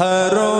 Her.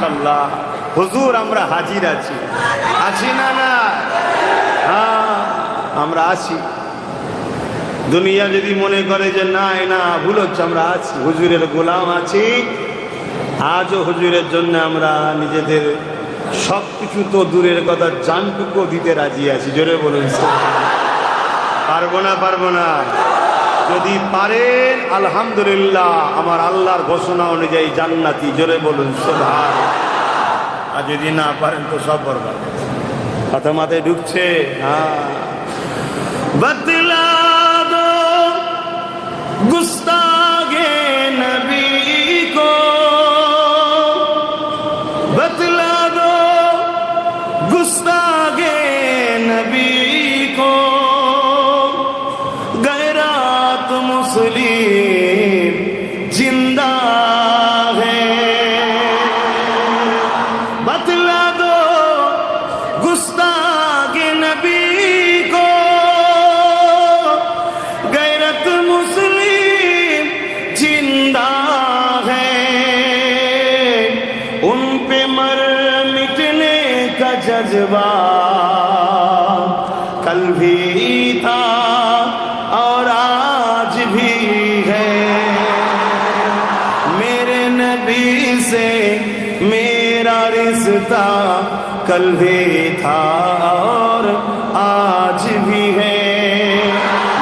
মাশাল্লাহ হুজুর, আমরা হাজির আছি। আছি না না? হ্যাঁ আমরা আছি। দুনিয়া যদি মনে করে যে না না, ভুল হচ্ছে, আমরা আছি। হুজুরের গোলাম আছি। আজও হুজুরের জন্য আমরা নিজেদের সব কিছু তো দূরের কথা জানটুকু দিতে রাজি আছি। জোরে বলুন পারব না পারব না। যদি পারেন, আলহামদুলিল্লাহ, আমার আল্লাহর ঘোষণা অনুযায়ী জান্নাতি, জোরে বলুন সোধার আর যদি না পারেন, তো সব বরবাদ। কথা মাথায় ঢুকছে? হ্যাঁ। تھا کل بھی تھا اور آج بھی ہے۔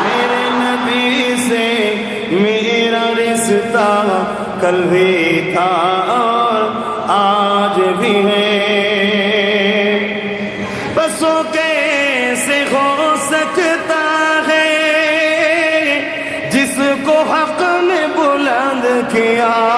میرے نبی سے میرا رشتہ کل بھی تھا اور آج بھی ہے۔ بسوں کیسے ہو سکتا ہے؟ جس کو حق میں بلند کیا۔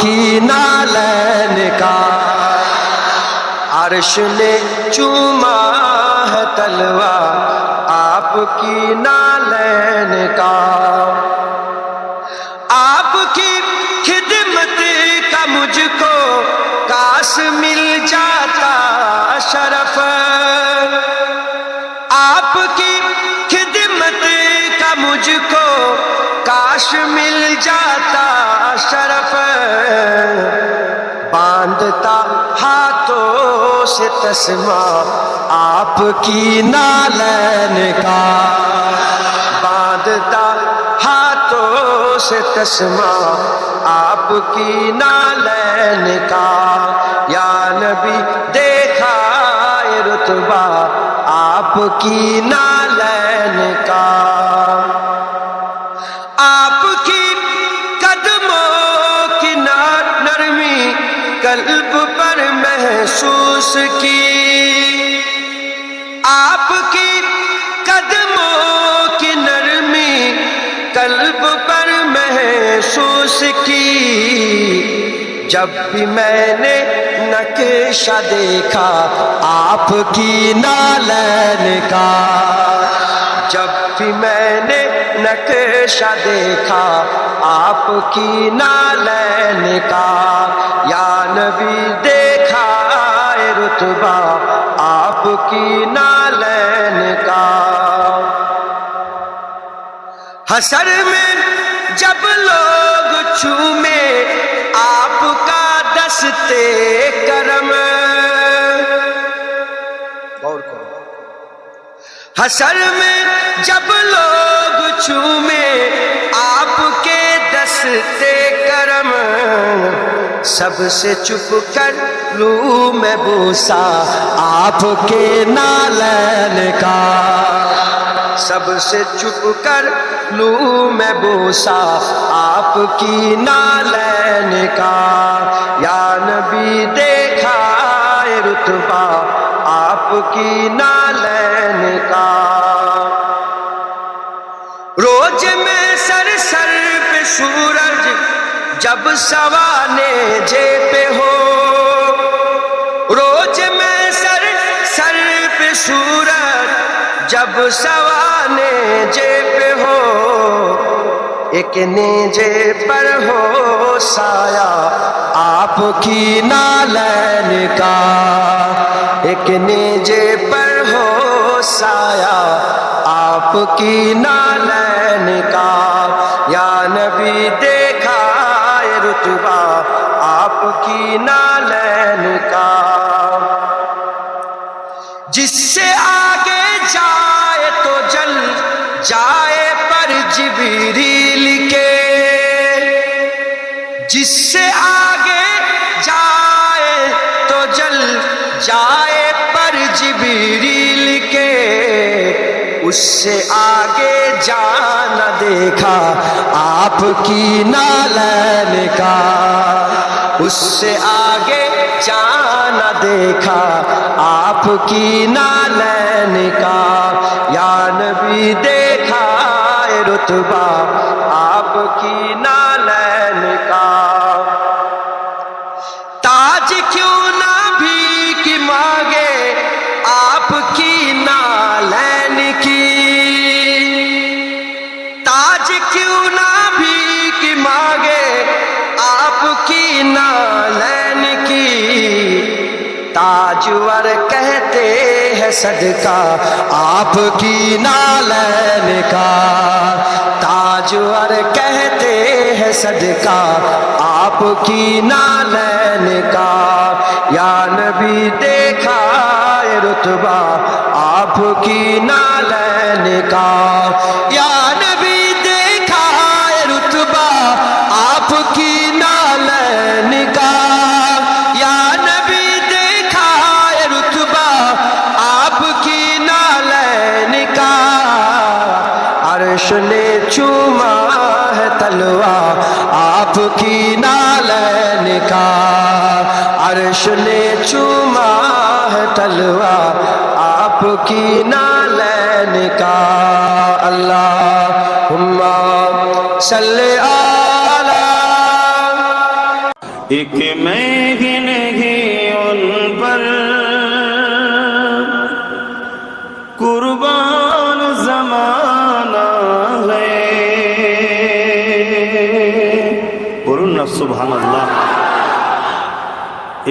کی نالین کا۔ عرش نے چوما ہے تلوا آپ کی نالین کا۔ آپ کی خدمت کا مجھ کو کاس مل جاتا شرف۔ آپ کی خدمت کا مجھ کو کاش مل جاتا باندھتا ہاتھوں سے تسمہ، آپ کی نالین کا۔ باندھتا ہاتھوں سے تسمہ، آپ کی نالین کا۔ یا نبی، دیکھا رتبہ، آپ کی نالین کا محسوس کی۔ آپ کی قدموں کی نرمی قلب پر محسوس کی۔ جب بھی میں نے نقشہ دیکھا، آپ کی نالین کا۔ جب بھی میں نے نقشہ دیکھا، آپ کی نالین کا۔ یا نبی دیکھا رتبہ آپ کی نالین کا۔ حسر میں جب لوگ چومے آپ کا دستے کرم۔ غور کرو۔ حسر میں جب لوگ چومے آپ کے دستے کرم۔ سب سے چپ کر لوں میں بوسا آپ کے نالین کا۔ سب سے چپ کر لوں میں بوسا آپ کی نالین کا۔ یا نبی دیکھا رتبہ آپ کی نالین کا۔ روز میں سر سر پہ سورج جب سوانے جے پہ ہو۔ روز میں سر سر پہ سورج جب سوانے جے پہ ہو۔ ایک نیجے پر ہو سایہ آپ کی نالین کا۔ ایک نیجے پر ہو سایہ آپ کی نالین کا۔ یا نبی دیکھا رتبہ آپ کی نالین کا۔ جس سے آگے جائے تو جل، جائے پر جبریل کے۔ جس سے آگے جائے تو جل، جائے پر جبریل کے۔ اس سے آگے جانا دیکھا آپ کی نالین کا اس سے آگے جانا دیکھا آپ کی نالین کا یا نبی تاجور کہتے ہیں صدقہ، آپ کی نالین کا۔ تاجور کہتے ہیں صدقہ، آپ کی نالین کا۔ یا نبی دیکھا رتبہ، آپ کی نالین کا۔ یا عرش نے چوما ہے تلوا آپ کی نالین کا اللہ صلی آلہ ایک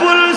کل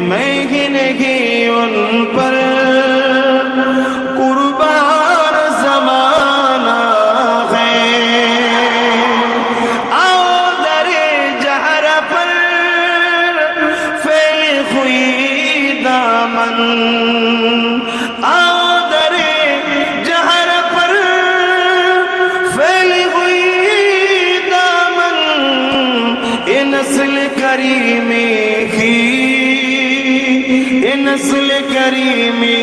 ایک ফিজল করিমে